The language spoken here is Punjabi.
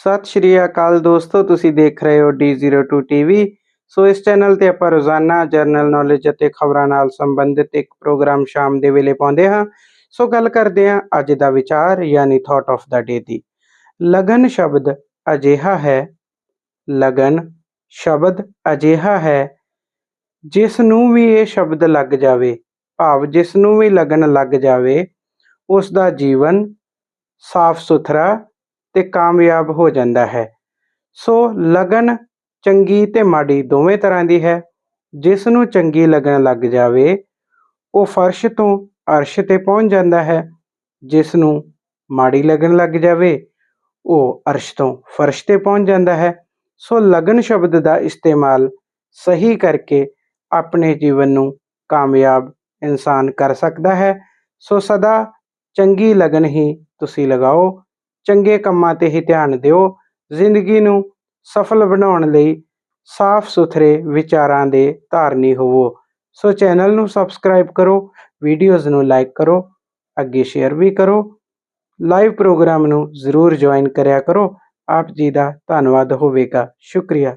ਸਤਿ ਸ਼੍ਰੀ ਅਕਾਲ ਦੋਸਤੋ, ਤੁਸੀਂ ਦੇਖ ਰਹੇ ਹੋ D02 TV ਸੋ ਇਸ ਚੈਨਲ ਤੇ ਆਪਾਂ ਰੋਜ਼ਾਨਾ ਜਰਨਲ ਨੌਲੇਜ ਅਤੇ ਖਬਰਾਂ ਨਾਲ ਸੰਬੰਧਿਤ ਇੱਕ ਪ੍ਰੋਗਰਾਮ ਸ਼ਾਮ ਦੇ ਵੇਲੇ ਪਾਉਂਦੇ ਹਾਂ। ਸੋ ਗੱਲ ਕਰਦੇ ਹਾਂ ਅੱਜ ਦਾ ਵਿਚਾਰ, ਯਾਨੀ ਥਾਟ ਆਫ ਦਾ ਡੇ ਦੀ। ਲਗਨ ਸ਼ਬਦ ਅਜਿਹਾ ਹੈ, ਲਗਨ ਸ਼ਬਦ ਅਜਿਹਾ ਹੈ ਜਿਸ ਨੂੰ ਵੀ ਇਹ ਸ਼ਬਦ ਲੱਗ ਜਾਵੇ, ਭਾਵ ਜਿਸ ਨੂੰ ਵੀ ਲਗਨ ਲੱਗ ਜਾਵੇ ਉਸ ਦਾ ਜੀਵਨ ਸਾਫ਼ ਸੁਥਰਾ ਤੇ ਕਾਮਯਾਬ ਹੋ ਜਾਂਦਾ ਹੈ। ਸੋ ਲਗਨ ਚੰਗੀ ਤੇ ਮਾੜੀ ਦੋਵੇਂ ਤਰ੍ਹਾਂ ਦੀ ਹੈ। ਜਿਸ ਨੂੰ ਚੰਗੀ ਲਗਨ ਲੱਗ ਜਾਵੇ, ਉਹ ਫਰਸ਼ ਤੋਂ ਅਰਸ਼ ਤੇ ਪਹੁੰਚ ਜਾਂਦਾ ਹੈ। ਜਿਸ ਨੂੰ ਮਾੜੀ ਲਗਨ ਲੱਗ ਜਾਵੇ, ਉਹ ਅਰਸ਼ ਤੋਂ ਫਰਸ਼ ਤੇ ਪਹੁੰਚ ਜਾਂਦਾ ਹੈ। ਸੋ ਲਗਨ ਸ਼ਬਦ ਦਾ ਇਸਤੇਮਾਲ ਸਹੀ ਕਰਕੇ ਆਪਣੇ ਜੀਵਨ ਨੂੰ ਕਾਮਯਾਬ ਇਨਸਾਨ ਕਰ ਸਕਦਾ ਹੈ। ਸੋ ਸਦਾ ਚੰਗੀ ਲਗਨ ਹੀ ਤੁਸੀਂ ਲਗਾਓ। ਚੰਗੇ ਕੰਮਾਂ ਤੇ ਹੀ ਧਿਆਨ ਦਿਓ। ਜ਼ਿੰਦਗੀ ਨੂੰ ਸਫਲ ਬਣਾਉਣ ਲਈ ਸਾਫ਼ ਸੁਥਰੇ ਵਿਚਾਰਾਂ ਦੇ ਧਾਰਨੀ ਹੋਵੋ। ਸੋ ਚੈਨਲ ਨੂੰ ਸਬਸਕ੍ਰਾਈਬ ਕਰੋ, ਵੀਡੀਓਜ਼ ਨੂੰ ਲਾਈਕ ਕਰੋ, ਅੱਗੇ ਸ਼ੇਅਰ ਵੀ ਕਰੋ। ਲਾਈਵ ਪ੍ਰੋਗਰਾਮ ਨੂੰ ਜ਼ਰੂਰ ਜੁਆਇਨ ਕਰਿਆ ਕਰੋ। ਆਪ ਜੀ ਦਾ ਧੰਨਵਾਦ ਹੋਵੇਗਾ। ਸ਼ੁਕਰੀਆ।